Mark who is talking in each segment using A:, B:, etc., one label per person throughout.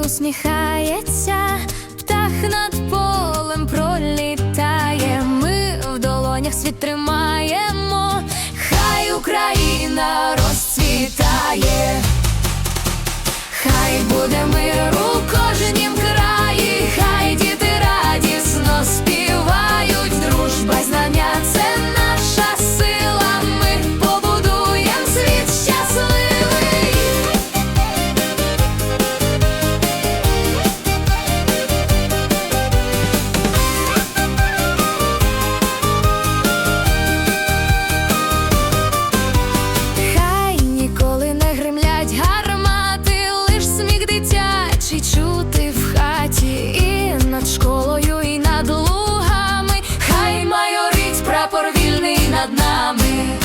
A: усміхається, птах над полем пролітає. Ми в долонях світ тримаємо, хай Україна розцвітає, хай буде мир над нами,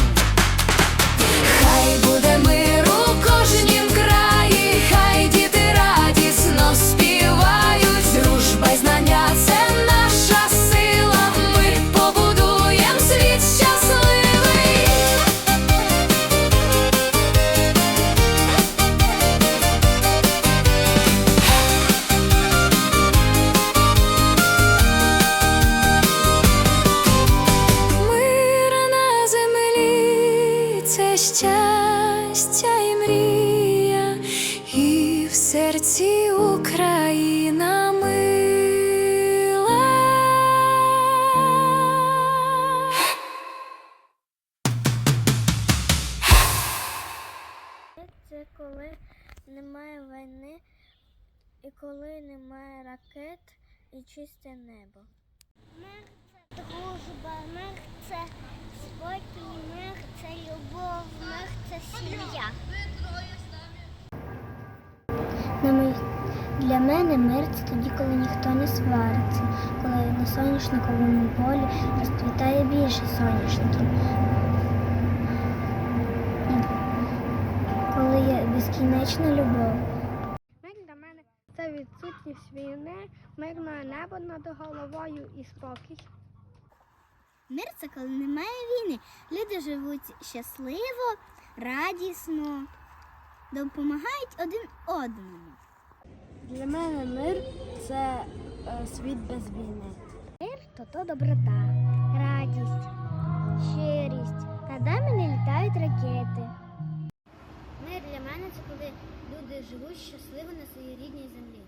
A: щастя і мрія, і в серці Україна мила.
B: Це коли немає війни і коли немає ракет і чисте небо. Мир це дружба, мир це це любов, мир це сім'я. Для мене мир це тоді, коли ніхто не свариться, коли на соняшниковому полі розцвітає більше соняшників. І коли є безкінечна любов.
C: Мир для мене це відсутність війни, мирне небо над головою і спокій.
B: Мир це коли немає війни. Люди живуть щасливо, радісно, допомагають один одному.
C: Для мене мир це е, світ без війни. Мир то то доброта, радість, щирість. Над нами не літають ракети.
B: Мир для мене це коли люди живуть щасливо на своїй рідній землі.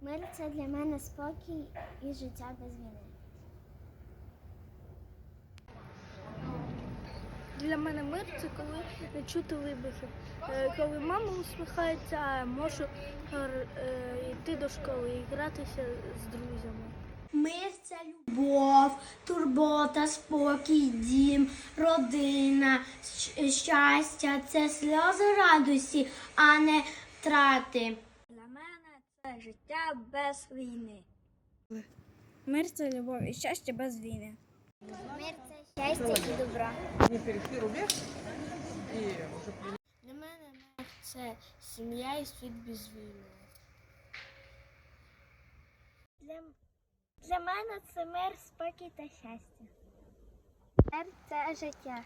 B: Мир це для мене спокій і життя без війни.
C: Для мене мир це коли не чути вибухів. Е, Коли мама усміхається, а можу е, йти до школи і гратися з друзями.
D: Мир це любов, турбота, спокій, дім, родина, щастя, це сльози радості, а не втрати.
C: Для мене це життя без війни. Мир це любов і щастя без війни.
B: Мир це щастя і добро.
E: не перейти рубеж і
B: Для мене мир це сім'я і світ без війни. Для, для мене це мир, спокій та щастя. Мир це життя.